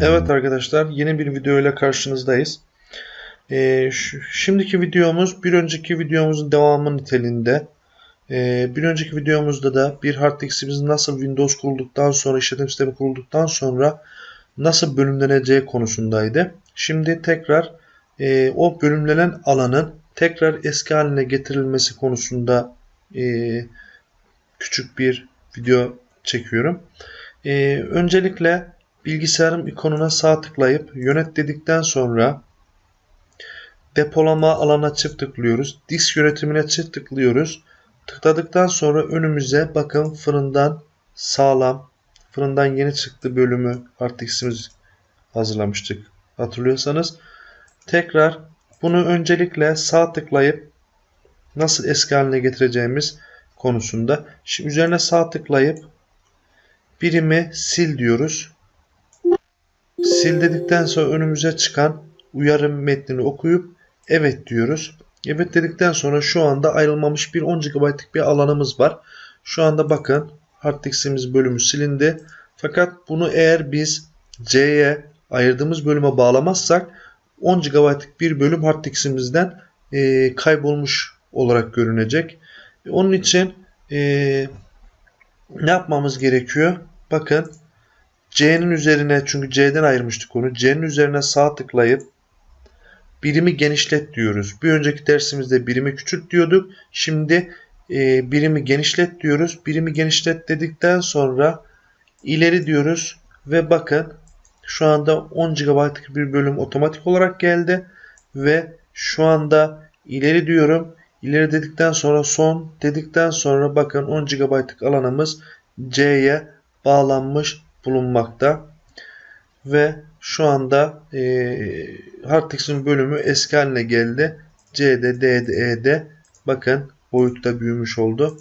Evet arkadaşlar yeni bir video ile karşınızdayız. Ee, şimdiki videomuz bir önceki videomuzun devamı niteliğinde. Ee, bir önceki videomuzda da bir hard diskimiz nasıl Windows kurulduktan sonra işletim sistemi kurulduktan sonra nasıl bölümleneceği konusundaydı. Şimdi tekrar e, o bölümlenen alanın tekrar eski haline getirilmesi konusunda e, küçük bir video çekiyorum. Ee, öncelikle bilgisayarım ikonuna sağ tıklayıp yönet dedikten sonra depolama alana çift tıklıyoruz. Disk yönetimine çift tıklıyoruz. Tıkladıktan sonra önümüze bakın fırından sağlam fırından yeni çıktı bölümü diskimiz hazırlamıştık. Hatırlıyorsanız tekrar bunu öncelikle sağ tıklayıp nasıl eski haline getireceğimiz konusunda. Şimdi üzerine sağ tıklayıp birimi sil diyoruz. Sil dedikten sonra önümüze çıkan uyarı metnini okuyup evet diyoruz. Evet dedikten sonra şu anda ayrılmamış bir 10 GB'lık bir alanımız var. Şu anda bakın hard diskimiz bölümü silindi. Fakat bunu eğer biz C'ye ayırdığımız bölüme bağlamazsak 10 GB'lık bir bölüm hard diskimizden e, kaybolmuş olarak görünecek. Onun için e, ne yapmamız gerekiyor? Bakın C'nin üzerine çünkü C'den ayırmıştık onu. C'nin üzerine sağ tıklayıp birimi genişlet diyoruz. Bir önceki dersimizde birimi küçült diyorduk. Şimdi e, birimi genişlet diyoruz. Birimi genişlet dedikten sonra ileri diyoruz ve bakın şu anda 10 GB'lık bir bölüm otomatik olarak geldi ve şu anda ileri diyorum. İleri dedikten sonra son dedikten sonra bakın 10 GB'lık alanımız C'ye bağlanmış bulunmakta. Ve şu anda e, hard disk'in bölümü eski haline geldi. C'de, D'de, E'de bakın boyutta büyümüş oldu.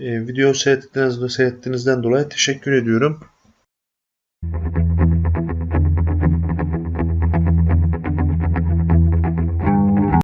E, video seyrettiğiniz, seyrettiğinizden dolayı teşekkür ediyorum.